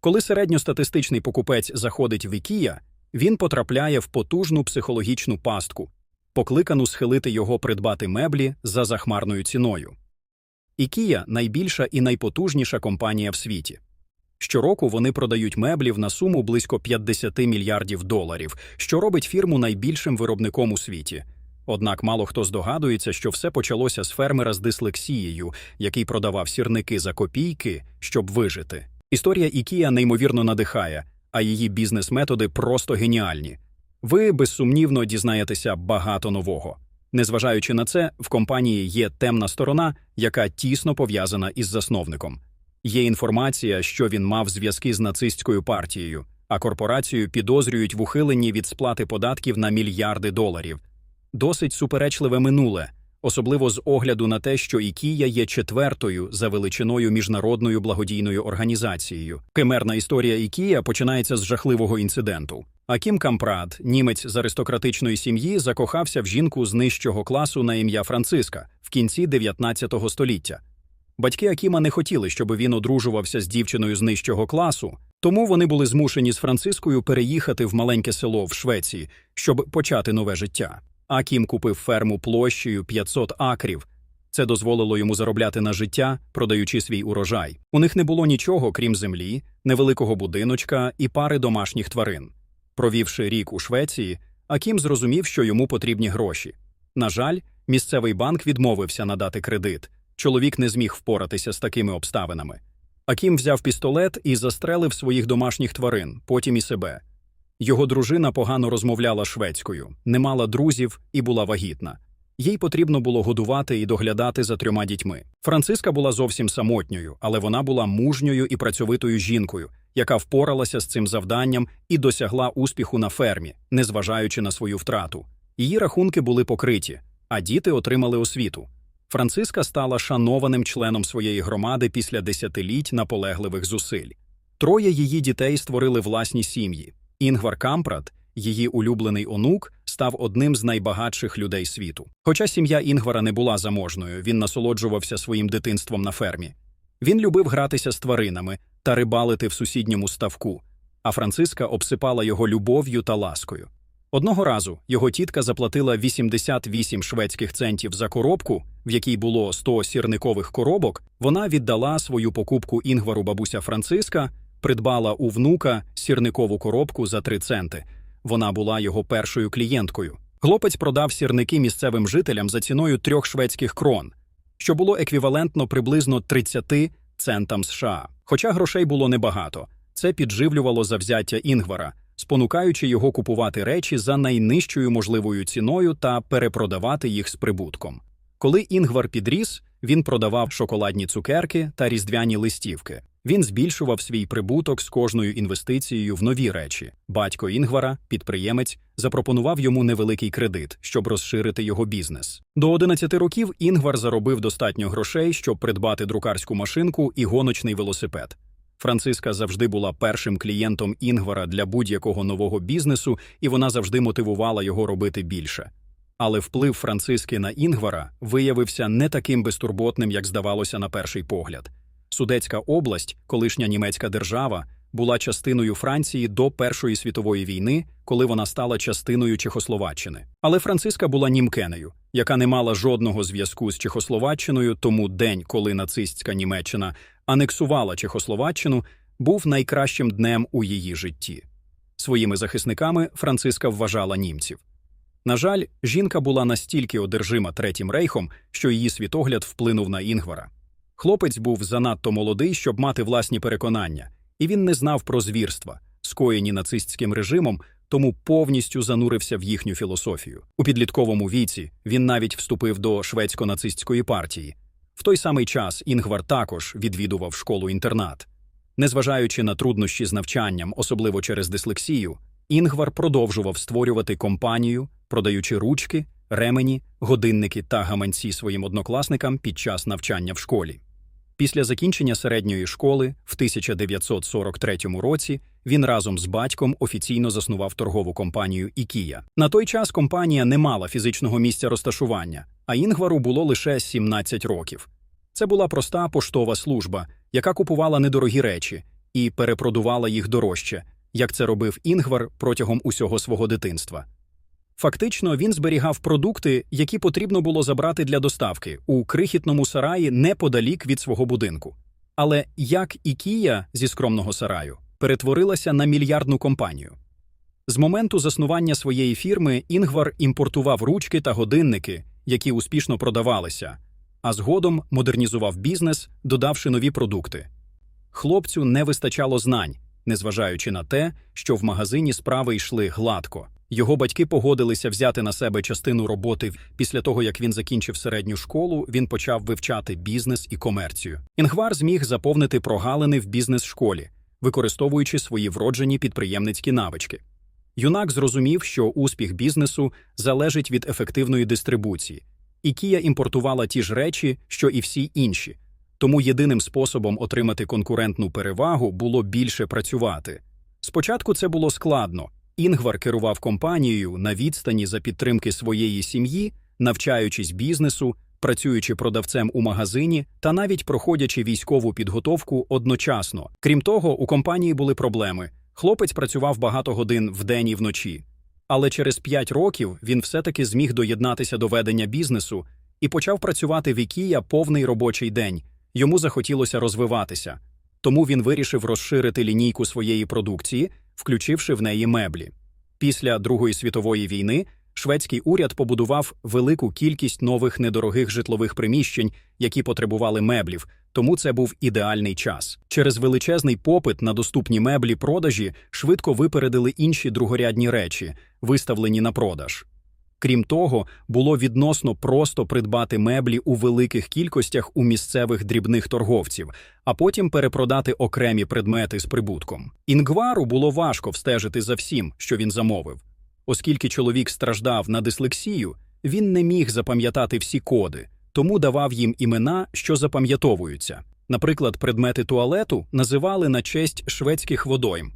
Коли середньостатистичний покупець заходить в IKEA, він потрапляє в потужну психологічну пастку, покликану схилити його придбати меблі за захмарною ціною. IKEA – найбільша і найпотужніша компанія в світі. Щороку вони продають меблів на суму близько 50 мільярдів доларів, що робить фірму найбільшим виробником у світі. Однак мало хто здогадується, що все почалося з фермера з дислексією, який продавав сірники за копійки, щоб вижити. Історія IKEA неймовірно надихає, а її бізнес-методи просто геніальні. Ви безсумнівно дізнаєтеся багато нового. Незважаючи на це, в компанії є темна сторона, яка тісно пов'язана із засновником. Є інформація, що він мав зв'язки з нацистською партією, а корпорацію підозрюють в ухиленні від сплати податків на мільярди доларів. Досить суперечливе минуле, особливо з огляду на те, що IKEA є четвертою за величиною міжнародною благодійною організацією. Химерна історія IKEA починається з жахливого інциденту. Акім Кампрад, німець з аристократичної сім'ї, закохався в жінку з нижчого класу на ім'я Франциска в кінці 19 століття. Батьки Акіма не хотіли, щоб він одружувався з дівчиною з нижчого класу, тому вони були змушені з Францискою переїхати в маленьке село в Швеції, щоб почати нове життя. Акім купив ферму площею 500 акрів. Це дозволило йому заробляти на життя, продаючи свій урожай. У них не було нічого, крім землі, невеликого будиночка і пари домашніх тварин. Провівши рік у Швеції, Акім зрозумів, що йому потрібні гроші. На жаль, місцевий банк відмовився надати кредит. Чоловік не зміг впоратися з такими обставинами. Акім взяв пістолет і застрелив своїх домашніх тварин, потім і себе. Його дружина погано розмовляла шведською, не мала друзів і була вагітна. Їй потрібно було годувати і доглядати за трьома дітьми. Франциска була зовсім самотньою, але вона була мужньою і працьовитою жінкою, яка впоралася з цим завданням і досягла успіху на фермі, незважаючи на свою втрату. Її рахунки були покриті, а діти отримали освіту. Франциска стала шанованим членом своєї громади після десятиліть наполегливих зусиль. Троє її дітей створили власні сім'ї. Інгвар Кампрат, її улюблений онук, став одним з найбагатших людей світу. Хоча сім'я Інгвара не була заможною, він насолоджувався своїм дитинством на фермі. Він любив гратися з тваринами та рибалити в сусідньому ставку, а Франциска обсипала його любов'ю та ласкою. Одного разу його тітка заплатила 88 шведських центів за коробку, в якій було 100 сірникових коробок. Вона віддала свою покупку інгвару бабуся Франциска, придбала у внука сірникову коробку за 3 центи. Вона була його першою клієнткою. Хлопець продав сірники місцевим жителям за ціною трьох шведських крон, що було еквівалентно приблизно 30 центам США. Хоча грошей було небагато, це підживлювало завзяття Інгвара спонукаючи його купувати речі за найнижчою можливою ціною та перепродавати їх з прибутком. Коли Інгвар підріс, він продавав шоколадні цукерки та різдвяні листівки. Він збільшував свій прибуток з кожною інвестицією в нові речі. Батько Інгвара, підприємець, запропонував йому невеликий кредит, щоб розширити його бізнес. До 11 років Інгвар заробив достатньо грошей, щоб придбати друкарську машинку і гоночний велосипед. Франциска завжди була першим клієнтом Інгвара для будь-якого нового бізнесу, і вона завжди мотивувала його робити більше. Але вплив Франциски на Інгвара виявився не таким безтурботним, як здавалося на перший погляд. Судецька область, колишня німецька держава, була частиною Франції до Першої світової війни, коли вона стала частиною Чехословаччини. Але Франциска була німкенею, яка не мала жодного зв'язку з Чехословаччиною, тому день, коли нацистська Німеччина анексувала Чехословаччину, був найкращим днем у її житті. Своїми захисниками Франциска вважала німців. На жаль, жінка була настільки одержима Третім рейхом, що її світогляд вплинув на Інгвара. Хлопець був занадто молодий, щоб мати власні переконання, і він не знав про звірства, скоєні нацистським режимом, тому повністю занурився в їхню філософію. У підлітковому віці він навіть вступив до шведсько-нацистської партії. В той самий час Інгвар також відвідував школу-інтернат. Незважаючи на труднощі з навчанням, особливо через дислексію, Інгвар продовжував створювати компанію, продаючи ручки, ремені, годинники та гаманці своїм однокласникам під час навчання в школі. Після закінчення середньої школи в 1943 році він разом з батьком офіційно заснував торгову компанію Ікія. На той час компанія не мала фізичного місця розташування, а Інгвару було лише 17 років. Це була проста поштова служба, яка купувала недорогі речі і перепродувала їх дорожче, як це робив Інгвар протягом усього свого дитинства. Фактично, він зберігав продукти, які потрібно було забрати для доставки у крихітному сараї неподалік від свого будинку. Але як Ікія зі скромного сараю перетворилася на мільярдну компанію. З моменту заснування своєї фірми Інгвар імпортував ручки та годинники, які успішно продавалися, а згодом модернізував бізнес, додавши нові продукти. Хлопцю не вистачало знань, незважаючи на те, що в магазині справи йшли гладко. Його батьки погодилися взяти на себе частину роботи. Після того, як він закінчив середню школу, він почав вивчати бізнес і комерцію. Інгвар зміг заповнити прогалини в бізнес-школі, використовуючи свої вроджені підприємницькі навички. Юнак зрозумів, що успіх бізнесу залежить від ефективної дистрибуції, і Кія імпортувала ті ж речі, що і всі інші. Тому єдиним способом отримати конкурентну перевагу було більше працювати. Спочатку це було складно. Інгвар керував компанією на відстані за підтримки своєї сім'ї, навчаючись бізнесу, працюючи продавцем у магазині та навіть проходячи військову підготовку одночасно. Крім того, у компанії були проблеми. Хлопець працював багато годин вдень і вночі. Але через п'ять років він все-таки зміг доєднатися до ведення бізнесу і почав працювати в Ікія повний робочий день. Йому захотілося розвиватися. Тому він вирішив розширити лінійку своєї продукції, включивши в неї меблі. Після Другої світової війни шведський уряд побудував велику кількість нових недорогих житлових приміщень, які потребували меблів, тому це був ідеальний час. Через величезний попит на доступні меблі продажі швидко випередили інші другорядні речі, виставлені на продаж. Крім того, було відносно просто придбати меблі у великих кількостях у місцевих дрібних торговців, а потім перепродати окремі предмети з прибутком. Інгвару було важко встежити за всім, що він замовив. Оскільки чоловік страждав на дислексію, він не міг запам'ятати всі коди, тому давав їм імена, що запам'ятовуються. Наприклад, предмети туалету називали на честь шведських водойм,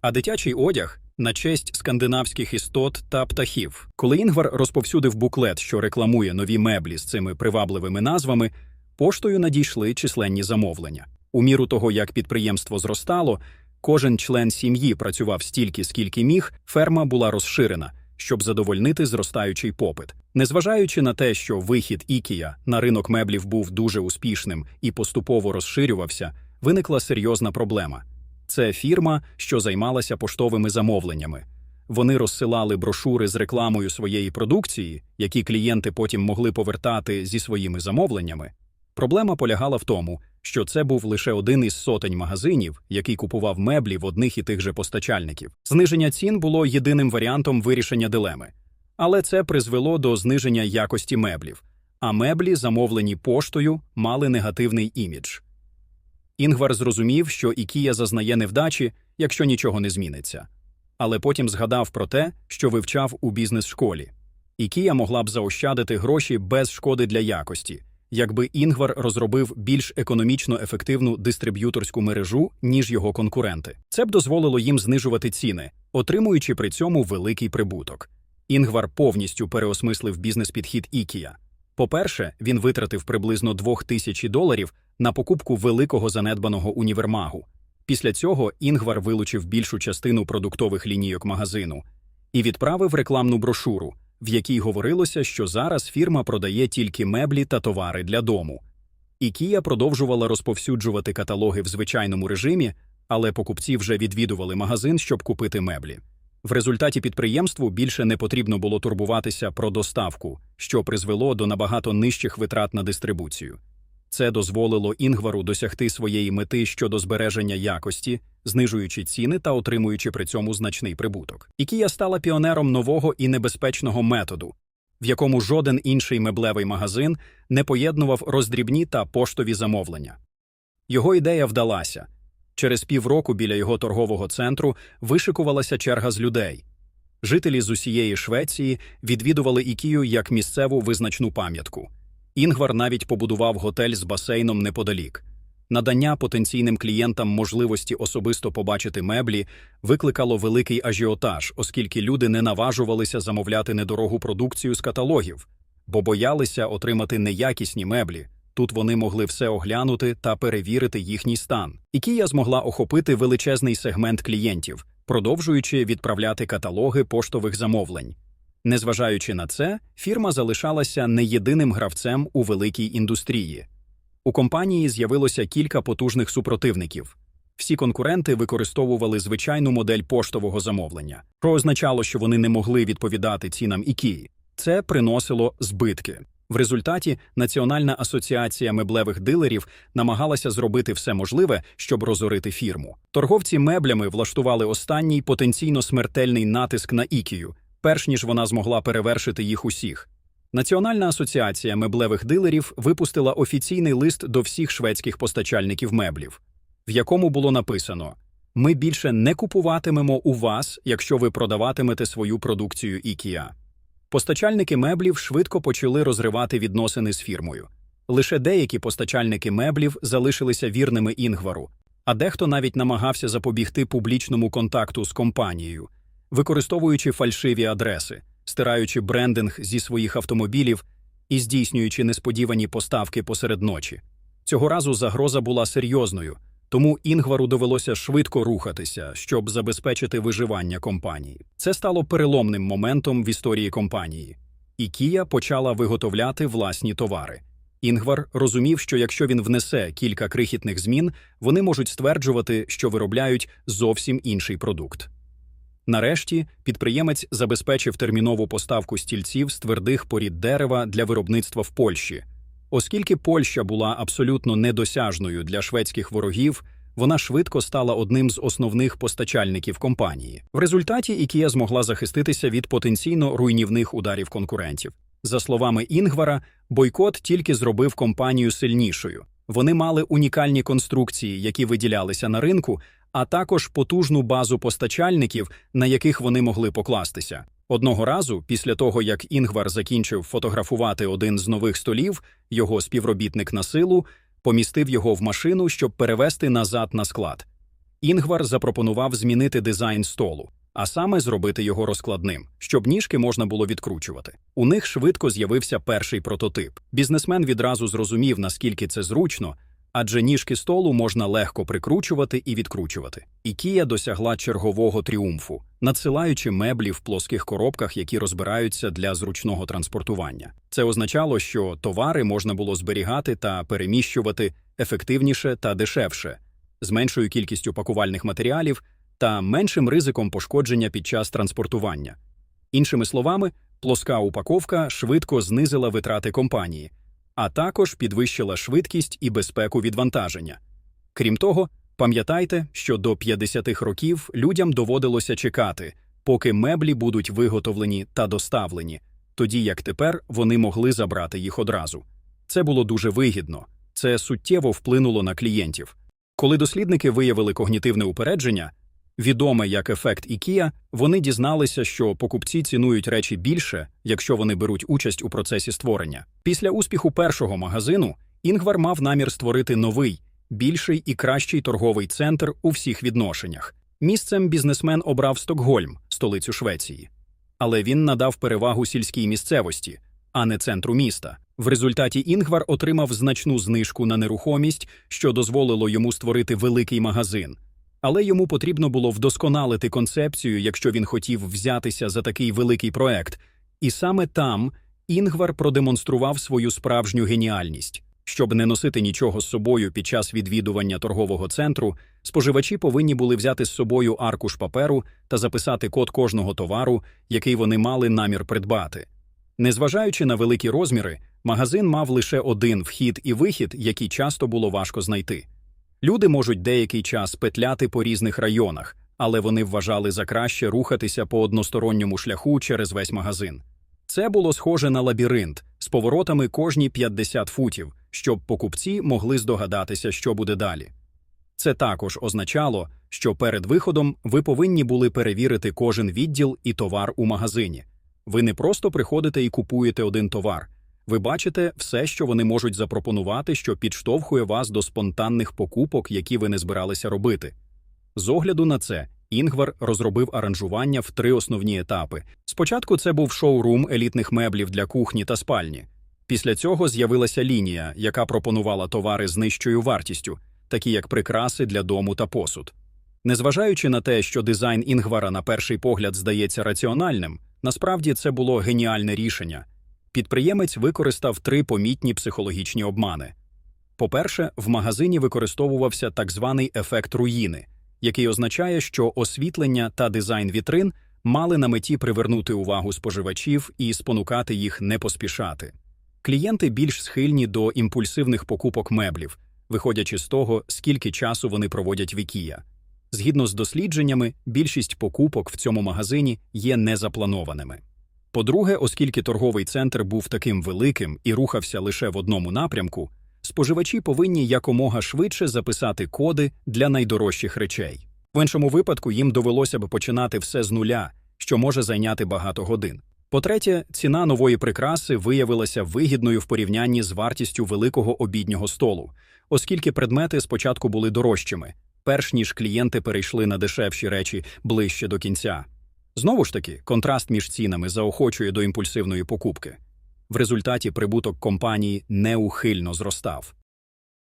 а дитячий одяг на честь скандинавських істот та птахів. Коли Інгвар розповсюдив буклет, що рекламує нові меблі з цими привабливими назвами, поштою надійшли численні замовлення. У міру того, як підприємство зростало, кожен член сім'ї працював стільки, скільки міг, ферма була розширена, щоб задовольнити зростаючий попит. Незважаючи на те, що вихід Ікія на ринок меблів був дуже успішним і поступово розширювався, виникла серйозна проблема. Це фірма, що займалася поштовими замовленнями. Вони розсилали брошури з рекламою своєї продукції, які клієнти потім могли повертати зі своїми замовленнями. Проблема полягала в тому, що це був лише один із сотень магазинів, який купував меблі в одних і тих же постачальників. Зниження цін було єдиним варіантом вирішення дилеми, але це призвело до зниження якості меблів, а меблі, замовлені поштою, мали негативний імідж. Інгвар зрозумів, що Ікія зазнає невдачі, якщо нічого не зміниться. Але потім згадав про те, що вивчав у бізнес-школі. Ікія могла б заощадити гроші без шкоди для якості, якби Інгвар розробив більш економічно ефективну дистриб'юторську мережу, ніж його конкуренти. Це б дозволило їм знижувати ціни, отримуючи при цьому великий прибуток. Інгвар повністю переосмислив бізнес-підхід Ікія. По-перше, він витратив приблизно 2000 доларів на покупку великого занедбаного універмагу. Після цього Інгвар вилучив більшу частину продуктових лінійок магазину і відправив рекламну брошуру, в якій говорилося, що зараз фірма продає тільки меблі та товари для дому. Ікія продовжувала розповсюджувати каталоги в звичайному режимі, але покупці вже відвідували магазин, щоб купити меблі. В результаті підприємству більше не потрібно було турбуватися про доставку, що призвело до набагато нижчих витрат на дистрибуцію. Це дозволило Інгвару досягти своєї мети щодо збереження якості, знижуючи ціни та отримуючи при цьому значний прибуток. Ікія стала піонером нового і небезпечного методу, в якому жоден інший меблевий магазин не поєднував роздрібні та поштові замовлення. Його ідея вдалася. Через півроку біля його торгового центру вишикувалася черга з людей. Жителі з усієї Швеції відвідували Ікію як місцеву визначну пам'ятку. Інгвар навіть побудував готель з басейном неподалік. Надання потенційним клієнтам можливості особисто побачити меблі викликало великий ажіотаж, оскільки люди не наважувалися замовляти недорогу продукцію з каталогів, бо боялися отримати неякісні меблі, Тут вони могли все оглянути та перевірити їхній стан. Ікія змогла охопити величезний сегмент клієнтів, продовжуючи відправляти каталоги поштових замовлень. Незважаючи на це, фірма залишалася не єдиним гравцем у великій індустрії. У компанії з'явилося кілька потужних супротивників. Всі конкуренти використовували звичайну модель поштового замовлення, що означало, що вони не могли відповідати цінам Ікії. Це приносило збитки. В результаті Національна асоціація меблевих дилерів намагалася зробити все можливе, щоб розорити фірму. Торговці меблями влаштували останній потенційно смертельний натиск на Ікію, перш ніж вона змогла перевершити їх усіх. Національна асоціація меблевих дилерів випустила офіційний лист до всіх шведських постачальників меблів, в якому було написано: Ми більше не купуватимемо у вас, якщо ви продаватимете свою продукцію IKEA. Постачальники меблів швидко почали розривати відносини з фірмою. Лише деякі постачальники меблів залишилися вірними Інгвару, а дехто навіть намагався запобігти публічному контакту з компанією, використовуючи фальшиві адреси, стираючи брендинг зі своїх автомобілів і здійснюючи несподівані поставки посеред ночі. Цього разу загроза була серйозною, тому Інгвару довелося швидко рухатися, щоб забезпечити виживання компанії. Це стало переломним моментом в історії компанії. Ікія почала виготовляти власні товари. Інгвар розумів, що якщо він внесе кілька крихітних змін, вони можуть стверджувати, що виробляють зовсім інший продукт. Нарешті підприємець забезпечив термінову поставку стільців з твердих порід дерева для виробництва в Польщі. Оскільки Польща була абсолютно недосяжною для шведських ворогів, вона швидко стала одним з основних постачальників компанії. В результаті Ікія змогла захиститися від потенційно руйнівних ударів конкурентів. За словами Інгвара, бойкот тільки зробив компанію сильнішою. Вони мали унікальні конструкції, які виділялися на ринку, а також потужну базу постачальників, на яких вони могли покластися. Одного разу, після того як Інгвар закінчив фотографувати один з нових столів, його співробітник на силу помістив його в машину, щоб перевести назад на склад. Інгвар запропонував змінити дизайн столу, а саме зробити його розкладним, щоб ніжки можна було відкручувати. У них швидко з'явився перший прототип. Бізнесмен відразу зрозумів, наскільки це зручно, адже ніжки столу можна легко прикручувати і відкручувати. Ікія досягла чергового тріумфу, надсилаючи меблі в плоских коробках, які розбираються для зручного транспортування. Це означало, що товари можна було зберігати та переміщувати ефективніше та дешевше, з меншою кількістю пакувальних матеріалів та меншим ризиком пошкодження під час транспортування. Іншими словами, плоска упаковка швидко знизила витрати компанії а також підвищила швидкість і безпеку відвантаження. Крім того, пам'ятайте, що до 50-х років людям доводилося чекати, поки меблі будуть виготовлені та доставлені, тоді як тепер вони могли забрати їх одразу. Це було дуже вигідно, це суттєво вплинуло на клієнтів. Коли дослідники виявили когнітивне упередження, відоме як ефект Ікія, вони дізналися, що покупці цінують речі більше, якщо вони беруть участь у процесі створення. Після успіху першого магазину Інгвар мав намір створити новий, більший і кращий торговий центр у всіх відношеннях. Місцем бізнесмен обрав Стокгольм, столицю Швеції. Але він надав перевагу сільській місцевості, а не центру міста. В результаті Інгвар отримав значну знижку на нерухомість, що дозволило йому створити великий магазин але йому потрібно було вдосконалити концепцію, якщо він хотів взятися за такий великий проект. І саме там Інгвар продемонстрував свою справжню геніальність. Щоб не носити нічого з собою під час відвідування торгового центру, споживачі повинні були взяти з собою аркуш паперу та записати код кожного товару, який вони мали намір придбати. Незважаючи на великі розміри, магазин мав лише один вхід і вихід, який часто було важко знайти. Люди можуть деякий час петляти по різних районах, але вони вважали за краще рухатися по односторонньому шляху через весь магазин. Це було схоже на лабіринт з поворотами кожні 50 футів, щоб покупці могли здогадатися, що буде далі. Це також означало, що перед виходом ви повинні були перевірити кожен відділ і товар у магазині. Ви не просто приходите і купуєте один товар, ви бачите все, що вони можуть запропонувати, що підштовхує вас до спонтанних покупок, які ви не збиралися робити. З огляду на це, Інгвар розробив аранжування в три основні етапи. Спочатку це був шоурум елітних меблів для кухні та спальні. Після цього з'явилася лінія, яка пропонувала товари з нижчою вартістю, такі як прикраси для дому та посуд. Незважаючи на те, що дизайн Інгвара на перший погляд здається раціональним, насправді це було геніальне рішення. Підприємець використав три помітні психологічні обмани. По-перше, в магазині використовувався так званий ефект руїни, який означає, що освітлення та дизайн вітрин мали на меті привернути увагу споживачів і спонукати їх не поспішати. Клієнти більш схильні до імпульсивних покупок меблів, виходячи з того, скільки часу вони проводять в IKEA. Згідно з дослідженнями, більшість покупок в цьому магазині є незапланованими. По-друге, оскільки торговий центр був таким великим і рухався лише в одному напрямку, споживачі повинні якомога швидше записати коди для найдорожчих речей. В іншому випадку їм довелося б починати все з нуля, що може зайняти багато годин. По-третє, ціна нової прикраси виявилася вигідною в порівнянні з вартістю великого обіднього столу, оскільки предмети спочатку були дорожчими, перш ніж клієнти перейшли на дешевші речі ближче до кінця. Знову ж таки, контраст між цінами заохочує до імпульсивної покупки. В результаті прибуток компанії неухильно зростав.